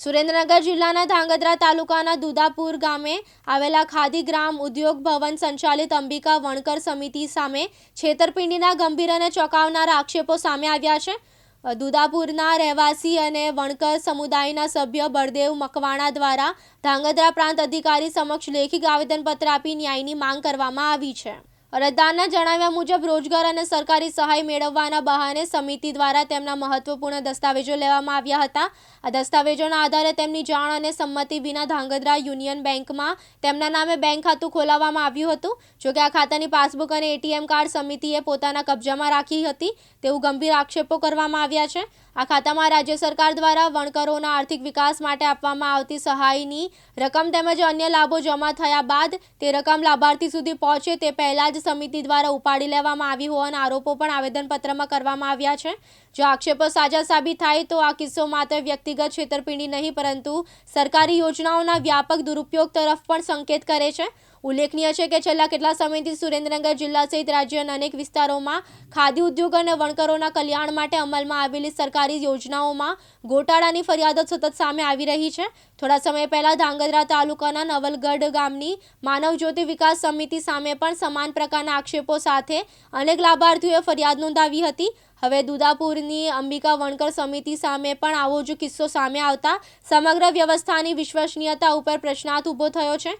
સુરેન્દ્રનગર જિલ્લાના ધાંગધ્રા તાલુકાના દુદાપુર ગામે આવેલા ખાદી ગ્રામ ઉદ્યોગ ભવન સંચાલિત અંબિકા વણકર સમિતિ સામે છેતરપિંડીના ગંભીર અને ચોંકાવનારા આક્ષેપો સામે આવ્યા છે. દુદાપુરના રહેવાસી અને વણકર સમુદાયના સભ્ય બળદેવ મકવાણા દ્વારા ધાંગધ્રા પ્રાંત અધિકારી સમક્ષ લેખિત આવેદનપત્ર આપી ન્યાયની માંગ કરવામાં આવી છે. અરજદારના જણાવ્યા મુજબ, રોજગાર અને સરકારી સહાય મેળવવાના બહાને સમિતિ દ્વારા તેમના મહત્વપૂર્ણ દસ્તાવેજો લેવામાં આવ્યા હતા. આ દસ્તાવેજોના આધારે તેમની જાણ અને સંમતિ વિના ધાંગધ્રા યુનિયન બેંકમાં તેમના નામે બેંક ખાતું ખોલાવવામાં આવ્યું હતું. જોકે આ ખાતાની પાસબુક અને એટીએમ કાર્ડ સમિતિએ પોતાના કબજામાં રાખી હતી. તેવું ગંભીર આક્ષેપો કરવામાં આવ્યા છે. આ ખાતામાં રાજ્ય સરકાર દ્વારા વણકરોના આર્થિક વિકાસ માટે આપવામાં આવતી સહાયની રકમ તેમજ અન્ય લાભો જમા થયા બાદ તે રકમ લાભાર્થી સુધી પહોંચે તે પહેલાં જ સમિતિ દ્વારા ઉપાડી લેવામાં આવી હોવાના આરોપો પણ આવેદનપત્રમાં કરવામાં આવ્યા છે. જો આક્ષેપો સાજા સાબિત થાય તો આ કિસ્સો માત્ર વ્યક્તિગત છેતરપિંડી નહીં, પરંતુ સરકારી યોજનાઓના વ્યાપક દુરુપયોગ તરફ પણ સંકેત કરે છે. ઉલ્લેખનીય છે કે છેલ્લા કેટલા સમયથી સુરેન્દ્રનગર જિલ્લા સહિત રાજ્યના અનેક વિસ્તારોમાં ખાદી ઉદ્યોગ અને વણકરોના કલ્યાણ માટે અમલમાં આવેલી સરકારી યોજનાઓમાં ગોટાળાની ફરિયાદો સતત સામે આવી રહી છે. થોડા સમય પહેલા ધાંગધ્રા તાલુકાના નવલગઢ ગામની માનવ જ્યોતિ વિકાસ સમિતિ સામે પણ સમાન પ્રકારના આક્ષેપો સાથે અનેક લાભાર્થીઓએ ફરિયાદ નોંધાવી હતી. હવે દુદાપુરની અંબિકા વણકર સમિતિ સામે પણ આવો જ કિસ્સો સામે આવતા સમગ્ર વ્યવસ્થાની વિશ્વસનીયતા ઉપર પ્રશ્નાર્થ ઊભો થયો છે.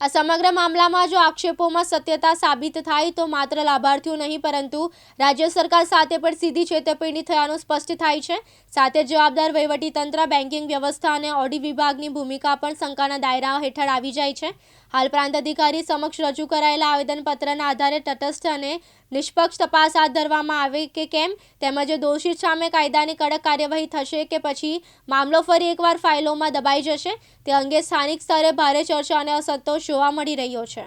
આ સમગ્ર મામલામાં જો આક્ષેપોમાં સત્યતા સાબિત થાય તો માત્ર લાભાર્થીઓ નહીં, પરંતુ રાજ્ય સરકાર સાથે પણ સીધી છેતરપિંડી થયાનું સ્પષ્ટ થાય છે. સાથે જવાબદાર વહીવટીતંત્ર બેન્કિંગ વ્યવસ્થા અને ઓડી વિભાગની ભૂમિકા પણ શંકાના દાયરા હેઠળ આવી જાય છે. હાલ પ્રાંત અધિકારી સમક્ષ રજૂ કરાયેલા આવેદનપત્રના આધારે તટસ્થ અને નિષ્પક્ષ તપાસ હાથ ધરવામાં આવે કે કેમ, તેમજ દોષિત સામે કાયદાની કડક કાર્યવાહી થશે કે પછી મામલો ફરી એકવાર ફાઇલોમાં દબાઈ જશે, તે અંગે સ્થાનિક સ્તરે ભારે ચર્ચા અને અસંતોષ જોવા મળી રહ્યો છે.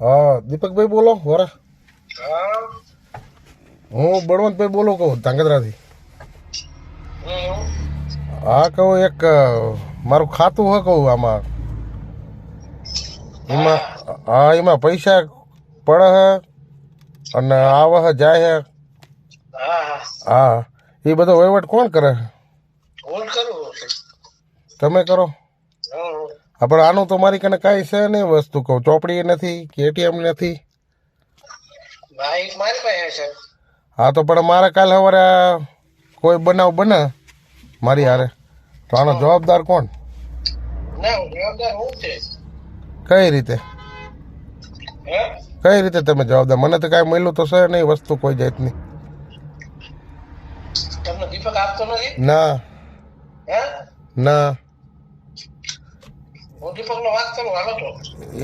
હા દીપકભાઈ બોલો વરા. હું. બળવંતભાઈ બોલું કહું ધાંગધ્રાથી. હા કહું એક મારું ખાતું હે કહું આમાં. એમાં હા એમાં પૈસા પડે હે અને આવે હે જાય હે. હા એ બધો વહીવટ કોણ કરે. તમે કરો. હા પણ આનું તો મારી કને કાંઈ છે નહીં વસ્તુ કહું. ચોપડી નથી કે એટીએમ નથી. હા તો પણ મારે કાલે સવારે કોઈ બનાવ બને મારી હારે? તો આનો જવાબદાર કોણ? કઈ રીતે? કઈ રીતે તમે જવાબદાર? મને તો કાંઈ મળ્યું તો છે નહીં વસ્તુ કોઈ જાતની. ના. ના હું દીપક નો વાત કરું હાલો તો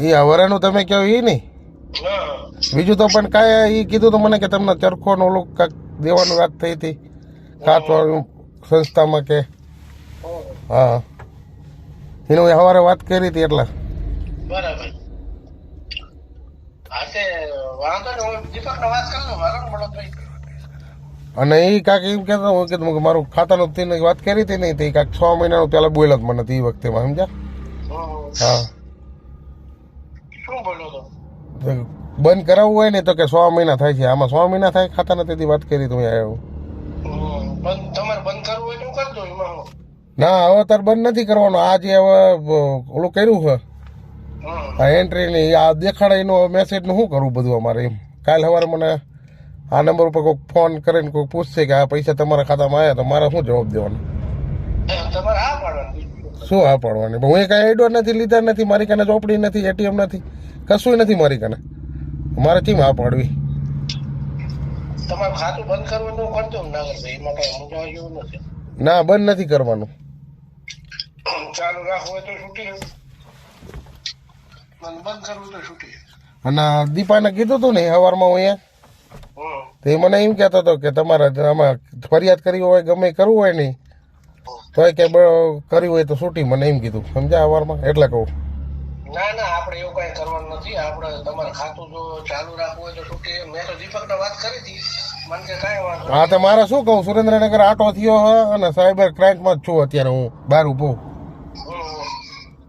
એ હવરાનું તમે કહો એ નહીં? બીજું તો પણ કાંઈ એ કીધું તો મને કે તમને ચરખો નો ઓલું કાંઈક દેવાનું વાત થઈ હતી. કાચવાળું સંસ્થામાં કે. હા. એનું હવારે વાત કરી હતી એટલે. બરાબર. અને એ કાંક એમ કહેતો હું કે મારું ખાતાનું તેને વાત કરી હતી નહીં તે કાંક છ મહિનાનું પહેલાં બોલ્યા જ મને તે વખતે સમજ્યા. હા. શું બોલ્યો તો? બંધ કરાવવું હોય ને તો કે સો મહિના થાય છે. આમાં સો મહિના થાય ખાતા તેથી વાત કરી તું આવ્યો તમારે બંધ કરવું હોય તો કરી દઉં એમાં ના હવે તાર બંધ નથી કરવાનું. આ જે હવે ઓલું કર્યું છે આ એન્ટ્રી ની આ દેખાડે એનો મેસેજનું શું કરવું બધું અમારે એમ? કાલ સવારે મને આ નંબર ઉપર કોઈક ફોન કરીને કોઈ પૂછશે કે આ પૈસા તમારા ખાતામાં આવ્યા તો મારે શું જવાબ દેવાનો? તમારે હા પાડવાનું? શું હું કાંઈ આઈડો નથી લીધા નથી મારી કને ચોપડી નથી એટીએમ નથી કશું નથી મારી કને મારે કેમ હા પાડવી? ખાતું બંધ તો એમાં કઈ નથી. ના બંધ નથી કરવાનું. ચાલુ રાખવું તો છૂટી બંધ કરવું તો છૂટી અને દીપાને કીધું હતું ને સવારમાં હું અહીંયા? તે મને એમ કહેતો હતો કે તમારે આમાં ફરિયાદ કરવી હોય ગમે એ કરવું હોય નહીં તોય કે કર્યું હોય તો છૂટી મને એમ કીધું. સમજ્યા અવારમાં એટલે કહું. ના ના આપણે એવું કઈ કરવાનું નથી. આપણે તમારું ખાતું જો ચાલુ રાખવું હોય તો છૂટી. મેં તો દીપકને વાત કરી હતી. મને કે કાંઈ વાંધો હા તો મારે શું કહું? સુરેન્દ્રનગર આટો થયો હે અને સાયબર ક્રાઇમમાં જ છું અત્યારે હું બહાર ઊભો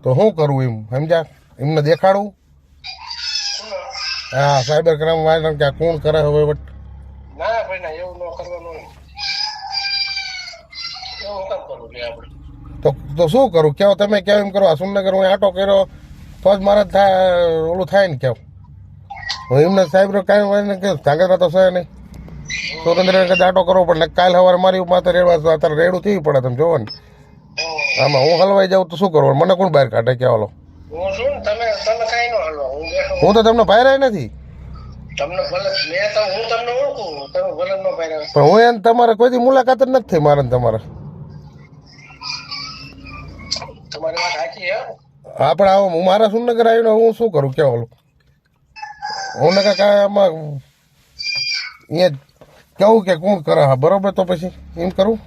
તો શું કરું એમ? સમજ્યા એમને દેખાડું? હા સાયબર ક્રાઇમ વાળા કે કોણ કરે હવે? બટ ના ભાઈ ના એવું ન કરવાનું નહીં એવું હું કામ કરું લે આપણે તો તો શું કરું? કેવો તમે કેવો એમ કરો? આ સુરનગર હું આટો કર્યો તો જ મારા થાય ઓલું થાય ને કેવું હું એમને સાહેબ કાંઈ હોય ને કે ધાંગધ્રા તો છે નહીં. સુરેન્દ્રનગર જ આટો કરવો પડે. કાલ સવારે મારી માથે રેડવા તો અત્યારે રેડું થઈ પડે તમે જોવો ને. આમાં હું હલવાઈ જાઉં તો શું કરવું મને કોણ બહાર કાઢે કે હાલો? હું તો તમને ભાઈ નથી. પણ હું એને તમારે કોઈથી મુલાકાત જ નથી થઈ મારે ને તમારે. તમારી વાત સાચી હે પણ આવો હું મારા સુરનગર આવીને હું શું કરું? કે ઓલું? હું નકા કાંઈ આમાં અહીંયા કેવું કે કોણ કરે? હા બરોબર તો પછી એમ કરું?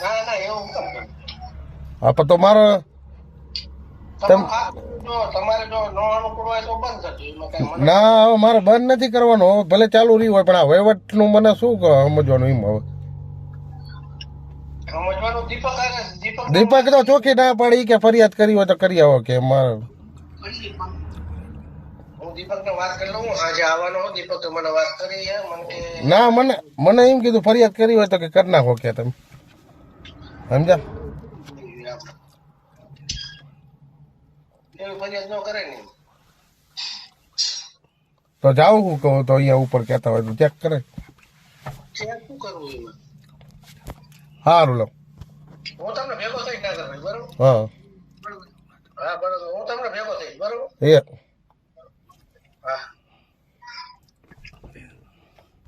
ના ના એવું હું હા પણ તો મારે ન ના હવે મારે બંધ નથી કરવાનો. ભલે ચાલુ રહ્યું હોય પણ આ વહીવટનું મને શું સમજવાનું એમ હવે. દીપક તો ચોખી ના પાડી કે ફરિયાદ કરી હોય તો કરી આવો કે મારે. ના મને મને એમ કીધું ફરિયાદ કરી હોય તો કે કરી નાખો કે તમે. ને તો જાઉં હું કહું તો અહીંયા ઉપર કહેતા હોય તો ચેક કરે. ચેક શું કરવું એમાં? સારું લો. હું તમને ભેગો થઈ ના ભાઈ બરોબર? હા. હા બરોબર. હું તમને ભેગો થઈ બરોબર? એ હા.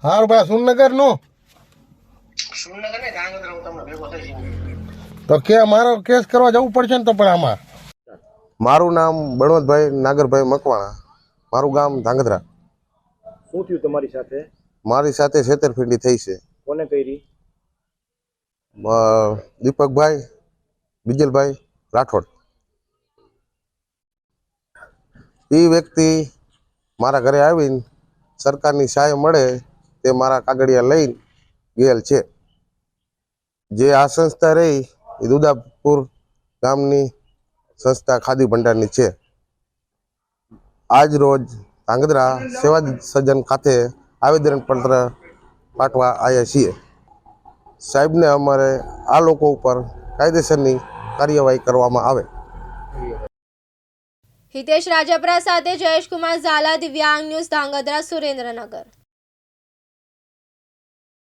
સારું ભાઈ સુરનગર નો? સુરનગર ને ધાંગધ્રા હું તમને ભેગો થઈ તો કે મારો કેસ કરવા જવું પડશે ને તો પણ આમાં. મારું નામ બળવંતભાઈ નાગરભાઈ મકવાણા. મારું ગામ ધાંગધ્રા. શું થયું તમારી સાથે? મારી સાથે છેતરપિંડી થઈ છે. કોને કરી? દીપકભાઈ, બીજલભાઈ રાઠોડ. એ વ્યક્તિ મારા ઘરે આવીને સરકારની સહાય મળે તે મારા કાગળિયા લઈને ગયેલ છે. જે આ સંસ્થા રહી એ દુદાપુર ગામની સંસ્થા ખાદી ભંડારની છે. આજ રોજ ધાંગધ્રા સેવા સજ્જન ખાતે આવેદનપત્ર પાઠવા આવ્યા છીએ. સાહેબને અમારે આ લોકો ઉપર કાયદેસરની કાર્યવાહી કરવામાં આવે. હિતેશ રાજપરા સાથે જયેશકુમાર ઝાલા, દિવ્યાંગ ન્યૂઝ ધાંગધ્રા સુરેન્દ્રનગર.